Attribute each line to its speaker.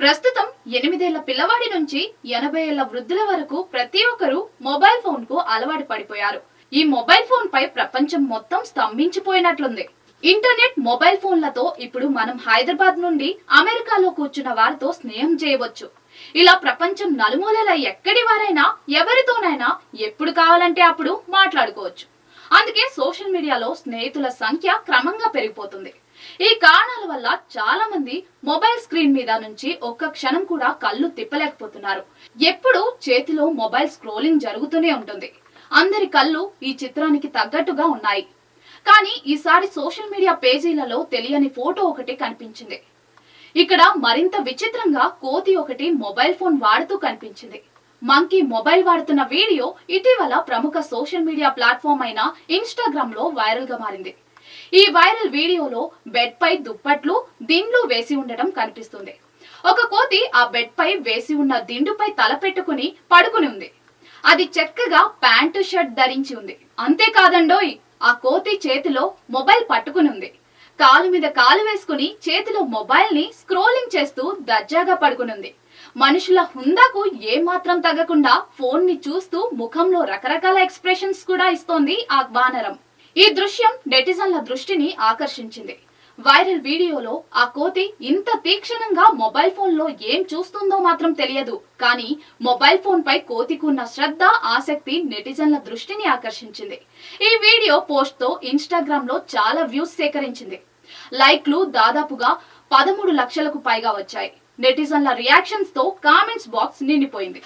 Speaker 1: ప్రస్తుతం ఎనిమిదేళ్ళ పిల్లవాడి నుంచి ఎనభై ఏళ్ళ వృద్ధుల వరకు ప్రతి ఒక్కరూ మొబైల్ ఫోన్కు అలవాటు పడిపోయారు. ఈ మొబైల్ ఫోన్ పై ప్రపంచం మొత్తం స్తంభించిపోయినట్లుంది. ఇంటర్నెట్ మొబైల్ ఫోన్లతో ఇప్పుడు మనం హైదరాబాద్ నుండి అమెరికాలో కూర్చున్న వారితో స్నేహం చేయవచ్చు. ఇలా ప్రపంచం నలుమూలల ఎక్కడి వారైనా ఎవరితోనైనా ఎప్పుడు కావాలంటే అప్పుడు మాట్లాడుకోవచ్చు. అందుకే సోషల్ మీడియాలో స్నేహితుల సంఖ్య క్రమంగా పెరిగిపోతుంది. ఈ కారణాల వల్ల చాలా మంది మొబైల్ స్క్రీన్ మీద నుంచి ఒక్క క్షణం కూడా కళ్ళు తిప్పలేకపోతున్నారు. ఎప్పుడు చేతిలో మొబైల్ స్క్రోలింగ్ జరుగుతూనే ఉంటుంది. అందరి కళ్ళు ఈ చిత్రానికి తగ్గట్టుగా ఉన్నాయి. కానీ ఈసారి సోషల్ మీడియా పేజీలలో తెలియని ఫోటో ఒకటి కనిపించింది. ఇక్కడ మరింత విచిత్రంగా కోతి ఒకటి మొబైల్ ఫోన్ వాడుతూ కనిపించింది. మంకీ మొబైల్ వాడుతున్న వీడియో ఇటీవల ప్రముఖ సోషల్ మీడియా ప్లాట్ఫామ్ అయిన ఇన్స్టాగ్రామ్లో వైరల్గా మారింది. ఈ వైరల్ వీడియోలో బెడ్ పై దుప్పట్లు దిండ్లు వేసి ఉండటం కనిపిస్తుంది. ఒక కోతి ఆ బెడ్ పై వేసి ఉన్న దిండుపై తల పెట్టుకుని పడుకుని ఉంది. అది చక్కగా ప్యాంటు షర్ట్ ధరించి ఉంది. అంతేకాదండోయ్ ఆ కోతి చేతిలో మొబైల్ పట్టుకుని ఉంది. కాలు మీద కాలు వేసుకుని చేతిలో మొబైల్ని స్క్రోలింగ్ చేస్తూ దర్జాగా పడుకునుంది. మనుషుల హుందాకు ఏమాత్రం తగ్గకుండా ఫోన్ని చూస్తూ ముఖంలో రకరకాల ఎక్స్ప్రెషన్స్ కూడా ఇస్తోంది ఆ వానరం ఈ దృశ్యం నెటిజన్ల దృష్టిని ఆకర్షించింది. వైరల్ వీడియోలో ఆ కోతి ఇంత తీక్షణంగా మొబైల్ ఫోన్లో ఏం చూస్తుందో మాత్రం తెలియదు. కానీ మొబైల్ ఫోన్ పై కోతికున్న శ్రద్ధ ఆసక్తి నెటిజన్ల దృష్టిని ఆకర్షించింది. ఈ వీడియో పోస్ట్తో ఇన్స్టాగ్రామ్లో చాలా వ్యూస్ సేకరించింది. లైక్లు దాదాపుగా పదమూడు లక్షలకు పైగా వచ్చాయి. నెటిజన్ల రియాక్షన్స్తో కామెంట్స్ బాక్స్ నిండిపోయింది.